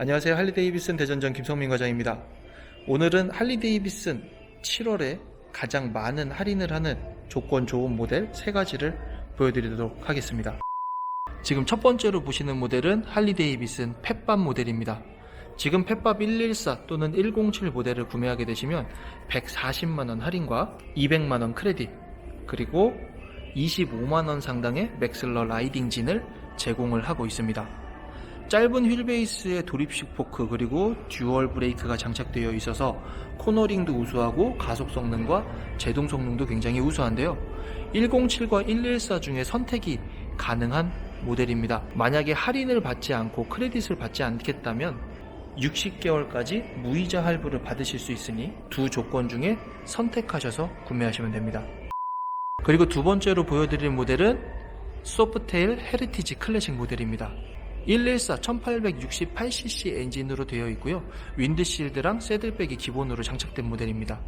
안녕하세요. 할리데이비슨 대전장 김성민 과장입니다. 오늘은 할리데이비슨 7월에 가장 많은 할인을 하는 조건 좋은 모델 세 가지를 보여드리도록 하겠습니다. 지금 첫 번째로 보시는 모델은 할리데이비슨 펫밥 모델입니다. 지금 펫밥 114 또는 107 모델을 구매하게 되시면 140만원 할인과 200만원 크레딧 그리고 25만원 상당의 맥슬러 라이딩 진을 제공을 하고 있습니다. 짧은 휠베이스에 도립식 포크 그리고 듀얼 브레이크가 장착되어 있어서 코너링도 우수하고 가속 성능과 제동 성능도 굉장히 우수한데요. 107과 114 중에 선택이 가능한 모델입니다. 만약에 할인을 받지 않고 크레딧을 받지 않겠다면 60개월까지 무이자 할부를 받으실 수 있으니 두 조건 중에 선택하셔서 구매하시면 됩니다. 그리고 두 번째로 보여드릴 모델은 소프테일 헤리티지 클래식 모델입니다. 114 1868cc 엔진으로 되어 있고요. 윈드실드랑 새들백이 기본으로 장착된 모델입니다.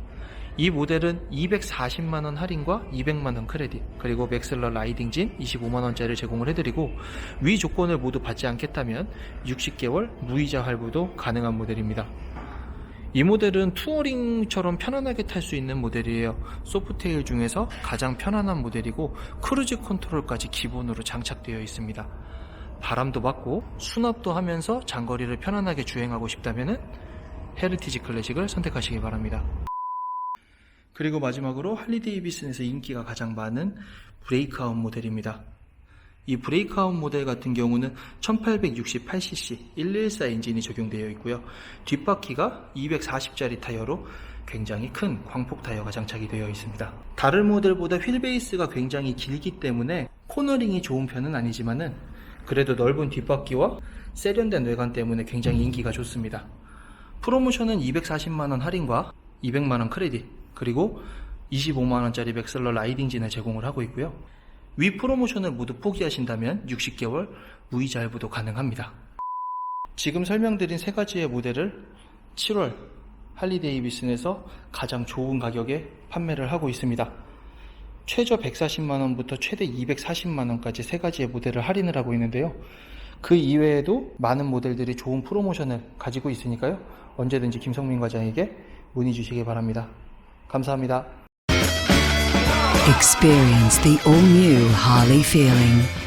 이 모델은 240만원 할인과 200만원 크레딧, 그리고 맥슬러 라이딩진 25만원짜리를 제공을 해드리고, 위 조건을 모두 받지 않겠다면 60개월 무이자 할부도 가능한 모델입니다. 이 모델은 투어링처럼 편안하게 탈 수 있는 모델이에요. 소프테일 중에서 가장 편안한 모델이고 크루즈 컨트롤까지 기본으로 장착되어 있습니다. 바람도 받고 수납도 하면서 장거리를 편안하게 주행하고 싶다면 헤리티지 클래식을 선택하시기 바랍니다. 그리고 마지막으로 할리 데이비슨에서 인기가 가장 많은 브레이크아웃 모델입니다. 이 브레이크아웃 모델 같은 경우는 1868cc 114 엔진이 적용되어 있고요. 뒷바퀴가 240짜리 타이어로 굉장히 큰 광폭 타이어가 장착이 되어 있습니다. 다른 모델보다 휠베이스가 굉장히 길기 때문에 코너링이 좋은 편은 아니지만은 그래도 넓은 뒷바퀴와 세련된 외관 때문에 굉장히 인기가 좋습니다. 프로모션은 240만원 할인과 200만원 크레딧 그리고 25만원짜리 맥슬러 라이딩진을 제공을 하고 있고요. 위 프로모션을 모두 포기하신다면 60개월 무이자 할부도 가능합니다. 지금 설명드린 세 가지의 모델을 7월 할리데이비슨에서 가장 좋은 가격에 판매를 하고 있습니다. 최저 140만원부터 최대 240만원까지 세 가지의 모델을 할인을 하고 있는데요. 그 이외에도 많은 모델들이 좋은 프로모션을 가지고 있으니까요. 언제든지 김성민 과장에게 문의 주시기 바랍니다. 감사합니다. Experience the all new Harley feeling.